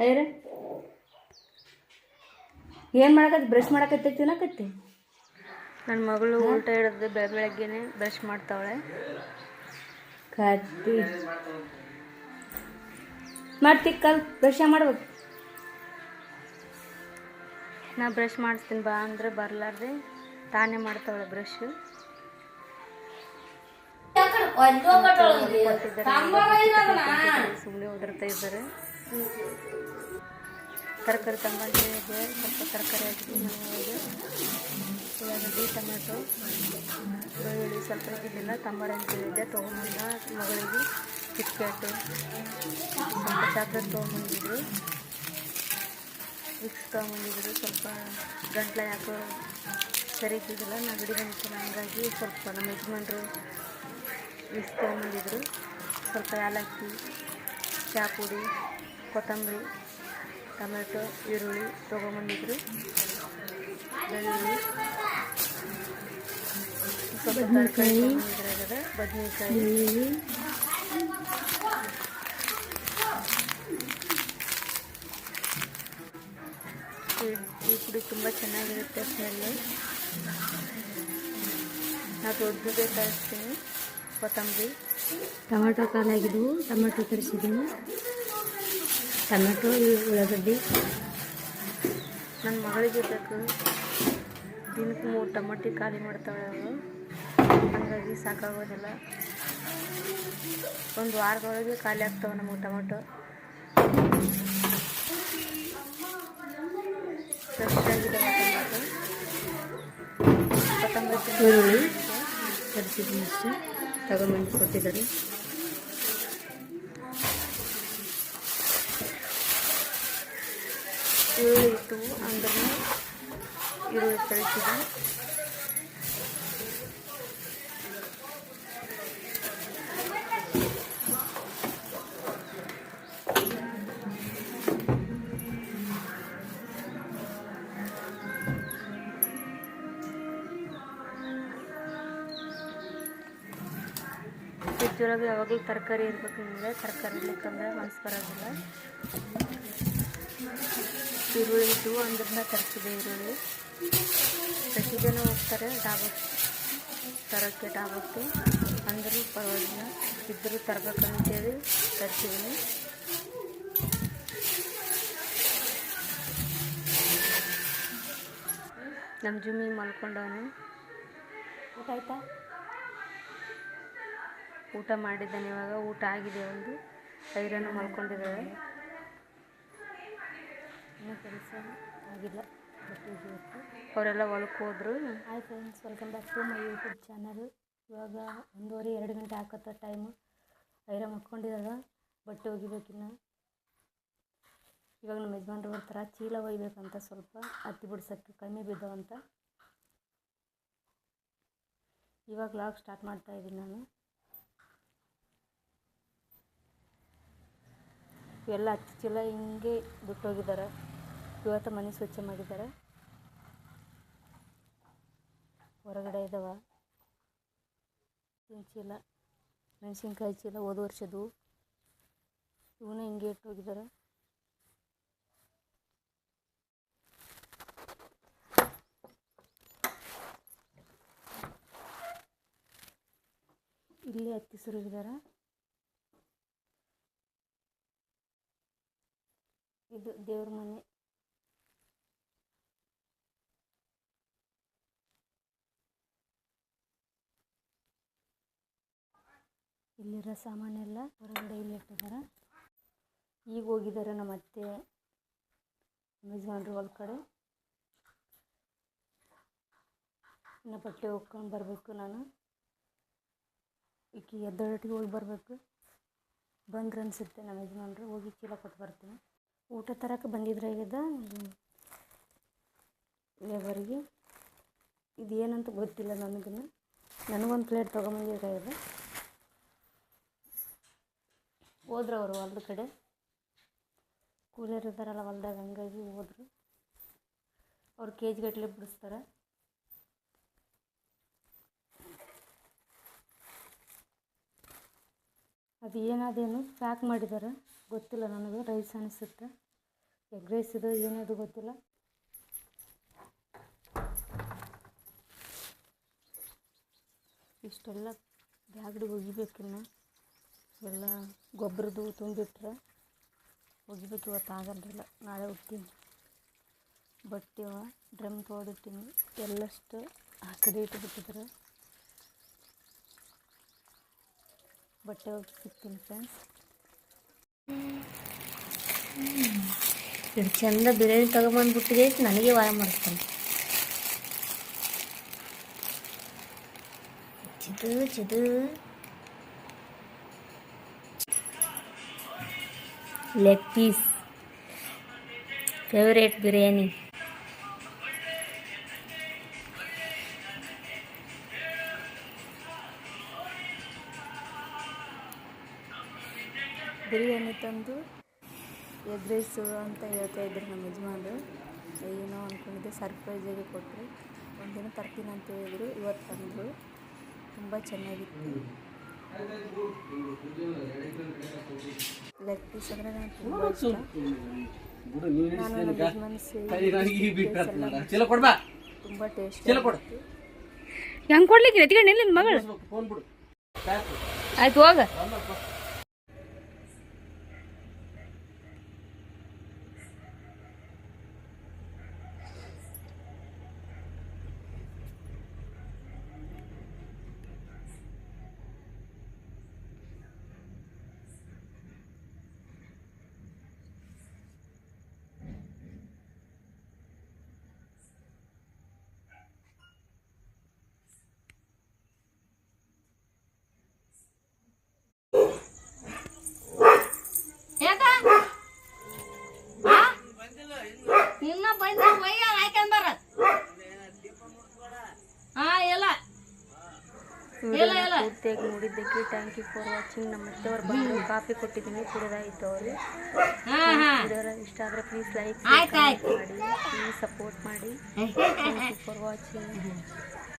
ಅಯ್ಯರ ಏನು ಮಾಡಕತ್ತಿ? ಬ್ರಷ್ ಮಾಡಕತ್ತಿ ತಿನ್ನಕತ್ತಿ? ನನ್ನ ಮಗಳು ಊಟ ಹಿಡಿದು ಬೆಳ ಬೆಳಗ್ಗೆನೆ ಬ್ರಷ್ ಮಾಡ್ತಾವಳೆ. ಕತ್ತಿ. ಮಾಡ್ತಿಕ್ಕಲ್ ಬ್ರಷ್ ಮಾಡ್ಬೇಕು? ನಾ ಬ್ರಷ್ ಮಾಡಿಸ್ತೀನಿ ಬಾ ಅಂದ್ರೆ ಬರ್ಲಾರ್ದೆ. ತಾನೇ ಮಾಡ್ತಾವಳೆ ಬ್ರಷ್ ಸುಮ್ಮನೆ ಒದರ್ತಾ ಇದ್ದಾರೆ. ತರಕಾರಿ ತಗೊಂಡಿದ್ದೆ ಸ್ವಲ್ಪ ತರಕಾರಿ ಹಾಕಿದ್ವಿ ಮನೆಯೊಳಗೆ ಉಳ್ಳಾಗಡ್ಡಿ ಟೊಮೆಟೊ ಬೆಳ್ಳುಳ್ಳಿ ಸ್ವಲ್ಪ ಇದ್ದಿದ್ದಿಲ್ಲ ತಂಬಾರ ಅಂತಿದ್ದೆ ತೊಗೊಂಬಂದ ಮಗಳಿಗೆ ಕಿಟ್ಕ್ಯಾಟು ಸ್ವಲ್ಪ ಚಾಕ್ಲೇಟ್ ತೊಗೊಂಬಂದಿದ್ರು. ವಿಕ್ಸ್ ತೊಗೊಂಬಂದಿದ್ರು, ಸ್ವಲ್ಪ ಗಂಟ್ಲ ಯಾಕೋ ಸರಿ ಇದ್ದಿದ್ದಿಲ್ಲ ನೆಗಡಿ ಬಂದಿತ್ತು ಹಂಗಾಗಿ ಸ್ವಲ್ಪ ನಮ್ಮ ಯಜಮಾನ್ರು ವಿಕ್ಸ್ ತೊಗೊಂಬಂದಿದ್ರು. ಸ್ವಲ್ಪ ಏಲಕ್ಕಿ ಚಹಾ ಪುಡಿ ಕೊತ್ತಂಬರಿ ಟೊಮೆಟೊ ಈರುಳ್ಳಿ ತೊಗೊಂಬಂದಿದ್ರು. ಬೆಳ್ಳುಳ್ಳಿ ಸ್ವಲ್ಪ ತರಕಾರಿ ಬದನೆಕಾಯಿ. ಈ ಪುಡಿ ತುಂಬ ಚೆನ್ನಾಗಿರುತ್ತೆ ಸ್ಮೆಲ್ಲು. ನಾ ದೊಡ್ಡದೇ ತರಿಸ್ತೀನಿ. ಕೊತ್ತಂಬರಿ. ಟೊಮೆಟೊ ಕಾಲಾಗಿದ್ದವು ಟೊಮೆಟೊ ತರಿಸಿದ್ದೀನಿ. ಟೊಮೆಟೊ ಉಳ್ಳಾಗಡ್ಡಿ ನನ್ನ ಮಗಳಿಗೆ ಬೇಕು ದಿನಕ್ಕೆ ಮೂರು ಟೊಮಟಿ ಖಾಲಿ ಮಾಡ್ತಾಳೆ ಅವಳು. ಹಾಗಾಗಿ ಸಾಕಾಗೋದಿಲ್ಲ. ಒಂದು ವಾರದೊಳಗೆ ಖಾಲಿ ಆಗ್ತಾವೆ ನಮಗೆ ಟೊಮೆಟೊ. ಈರುಳ್ಳಿ. ತರಿಸಿದ್ದೀನಿ ಅಷ್ಟೇ ತಗೊಂಬಂದು ಕೊಟ್ಟಿದ್ದಾರೆ. ಈರುಳ್ಳಿ ಇಟ್ಟು ಅಂದ್ರೆ ಈರುಳ್ಳಿ ತರಿಸಿದೆ ಫ್ರಿಜ್ಜೊಳಗೆ ಯಾವಾಗಲೂ ತರಕಾರಿ ಇರ್ಬೇಕು ನಿಮಗೆ ತರಕಾರಿ ಇರ್ಲಿಕ್ಕಂದ್ರೆ ಮನ್ಸು ಬರೋದಿಲ್ಲ ಈರುಳ್ಳಿ ಇದ್ದು ಅಂದ್ರೆ ತರಿಸಿದೆ ಈರುಳ್ಳಿ ಪ್ರತಿದಿನ ಹೋಗ್ತಾರೆ ಡಾಬಕ್ಕೆ ತರೋಕ್ಕೆ ಡಾಬಕ್ಕೆ. ಅಂದರೂ ಪರವಾಗಿಲ್ಲ. ಇದ್ದರೂ ತರಬೇಕಂತೇಳಿ ತರಿಸಿದ್ದೀನಿ ನಮ್ಮ ಜುಮ್ಮಿ ಮಲ್ಕೊಂಡವನು. ಊಟ ಆಯ್ತಾ? ಊಟ ಮಾಡಿದ್ದಾನೆ ಇವಾಗ. ಊಟ ಆಗಿದೆ ಒಂದು. ಐರನ್ನು ಮಲ್ಕೊಂಡಿದ್ದಾಳೆ. ಇನ್ನೂ ಕೆಲಸ ಆಗಿಲ್ಲ ಬಟ್ಟೆ ಒಗಿಬೇಕು ಅವರೆಲ್ಲ ಹೊಲಕ್ಕೆ ಹೋದ್ರು. Hi friends welcome back to my YouTube channel ಇವಾಗ ಒಂದೂವರೆ, ಎರಡು ಗಂಟೆ ಹಾಕತ್ತ ಟೈಮು ಐರ ಮುಟ್ಕೊಂಡಿದಾಗ ಬಟ್ಟೆ ಒಗಿಬೇಕಿನ್ನ. ಇವಾಗ ನಮ್ಮ ಯಜಮಾನ್ರು ಬರ್ತಾರೆ ಚೀಲ ಒಯ್ಬೇಕಂತ ಸ್ವಲ್ಪ ಹತ್ತಿ ಬಿಡ್ಸೋಕ್ಕೆ ಕಮ್ಮಿ ಬಿದ್ದವಂತ. ಇವಾಗ ಲಾಗ್ ಸ್ಟಾರ್ಟ್ ಮಾಡ್ತಾ ಇದ್ದೀನಿ ನಾನು. ಇವೆಲ್ಲ ಹತ್ತಿ ಚೀಲ ಹಿಂಗೆ ಬಿಟ್ಟೋಗಿದ್ದಾರೆ ಇವತ್ತು ಮನೆ ಸ್ವಚ್ಛ ಮಾಡಿದ್ದಾರೆ. ಹೊರಗಡೆ ಇನ್ ಚೀಲ, ಮೆಣಸಿನ್ಕಾಯಿ ಚೀಲ, ಹೋದ ವರ್ಷದ್ದು. ಇವನ್ನ ಹಿಂಗೆ ಇಟ್ಟೋಗಿದ್ದಾರೆ ಇಲ್ಲಿ ಹತ್ತಿ ಸುರುಗಿದಾರ ಇದು ದೇವ್ರ ಮನೆ. ಇಲ್ಲಿರೋ ಸಾಮಾನೆಲ್ಲ ಹೊರಗಡೆ ಇಲ್ಲಿ ಇಟ್ಟಿದ್ದಾರೆ. ಈಗ ಹೋಗಿದ್ದಾರೆ ನಮ್ಮ ಅತ್ತೆ ಯಜಮಾನ್ರು ಹೊಲ ಕಡೆ. ಇನ್ನು ಬಟ್ಟೆ ಹೋಗ್ಕೊಂಡು ಬರಬೇಕು ನಾನು. ಈಕೆ ಎದ್ದೊಟ್ಟಿಗೆ ಹೋಗಿ ಬರಬೇಕು. ಬಂದ್ರೆ ಅನಿಸುತ್ತೆ ನಮ್ಮ ಯಜಮಾನ್ರು, ಹೋಗಿ ಚೀಲ ಕೊಟ್ಟು ಬರ್ತೀನಿ. ಊಟ ತರಕ್ಕೆ ಬಂದಿದ್ರೆ ಆಗ್ಯದ ಲೇಬರಿಗೆ. ಇದು ಏನಂತ ಗೊತ್ತಿಲ್ಲ ನನಗೂ ನನಗೊಂದು ಪ್ಲೇಟ್ ತೊಗೊಂಬಂದಿದ್ರಾಗ್ಯದ ಹೋದ್ರು ಅವರು ಹೊಲ್ದ ಕಡೆ. ಕೂಲಿಯರ್ ಇದ್ದಾರಲ್ಲ ಹೊಲ್ದಾಗ ಹಂಗಾಗಿ ಹೋದ್ರು. ಅವ್ರು ಕೆ ಜಿ ಗಟ್ಟಲೆ ಬಿಡಿಸ್ತಾರೆ. ಅದು ಏನಾದೇನು ಪ್ಯಾಕ್ ಮಾಡಿದ್ದಾರೆ ಗೊತ್ತಿಲ್ಲ ನನಗೆ ರೈಸ್ ಅನಿಸುತ್ತೆ. ಎಗ್ ರೈಸ್ ಇದು ಏನದು ಗೊತ್ತಿಲ್ಲ. ಇಷ್ಟೆಲ್ಲ ಬ್ಯಾಗ್ಡಿಗೆ ಒಗಿಬೇಕಿನ್ನು ಎಲ್ಲ ಗೊಬ್ಬರದ್ದು ತುಂಬಿಟ್ರೆ ಒಗಿಬೇಕು ಇವತ್ತು ಆಗಲ್ರಿಲ್ಲ ನಾಳೆ ಹೋಗ್ತೀನಿ ಬಟ್ಟೆ ಡ್ರಮ್ ತೊಗೊಂಡಿಟ್ಟಿನಿ ಎಲ್ಲಷ್ಟು ಆ ಕಡೆ ಇಟ್ಟುಬಿಟ್ಟಿದ್ರೆ ಬಟ್ಟೆ ಹೋಗಿ ಸಿಗ್ತೀನಿ ಫ್ರೆಂಡ್ಸ್ ಇದು ಚಂದ ಬಿರಿಯಾನಿ ತಗೊಂಬಂದ್ಬಿಟ್ಟಿದೆ. ನನಗೆ ವಾಯ ಮಾಡಿಸ್ತಾನೆ. Chidu Chidu. Leg piece. Favourite biryani. Biryani ತಂದು ಎಗ್ ರೈಸು ಅಂತ ಹೇಳ್ತಾ ಇದ್ರು ನಮ್ಮ ಯಜಮಾನ್ರು. ಏನೋ ಅಂದ್ಕೊಂಡಿದ್ದೆ ಸರ್ಪ್ರೈಸಾಗಿ ಕೊಟ್ಟರು ಒಂದಿನ ತರ್ತೀನಿ ಅಂತ ಹೇಳಿದ್ರು, ಇವತ್ತು ತಂದರು. ತುಂಬ ಚೆನ್ನಾಗಿತ್ತು. ಲೆಗ್ ಪೀಸ್ ಅಂದರೆ ನನಗೆ ತುಂಬ ಇಷ್ಟ. ನಾನು ನಮ್ಮ ಯಜಮಾನ್ ಸೇರಿ ಚಲೋ ಕೊಡ್ಬಾ? ತುಂಬ ಟೇಸ್ಟ್ ಚಲೋ ಕೊಡು. ಹೆಂಗೆ ಕೊಡ್ಲಿಕ್ಕೆ ಎತ್ಕೊಂಡು ನಿನ್ನ ಮಗಳು. ಫೋನ್ ಬಿಡು. ಆಯ್ತು ಹೋಗ. ಇನ್ನ ಬಂದ ಒಯ್ಯ ಹಾಕೊಂಡಾರ ಹಾ ಎಲ್ಲ ಪೂರ್ತಿಯಾಗಿ ನೋಡಿದ್ದಕ್ಕೆ ಥ್ಯಾಂಕ್ ಯು ಫಾರ್ ವಾಚಿಂಗ್ ನಮ್ಮ ಅತ್ತೆಯವ್ರು ಬಂದು ಕಾಫಿ ಕೊಟ್ಟಿದ್ದೀನಿ ಕುಡಿದಾಯಿತು ಅವರು. ವಿಡಿಯೋ ಇಷ್ಟ ಆದರೆ ಪ್ಲೀಸ್ ಲೈಕ್ ಮಾಡಿ ಪ್ಲೀಸ್ ಸಪೋರ್ಟ್ ಮಾಡಿ. Thank you for watching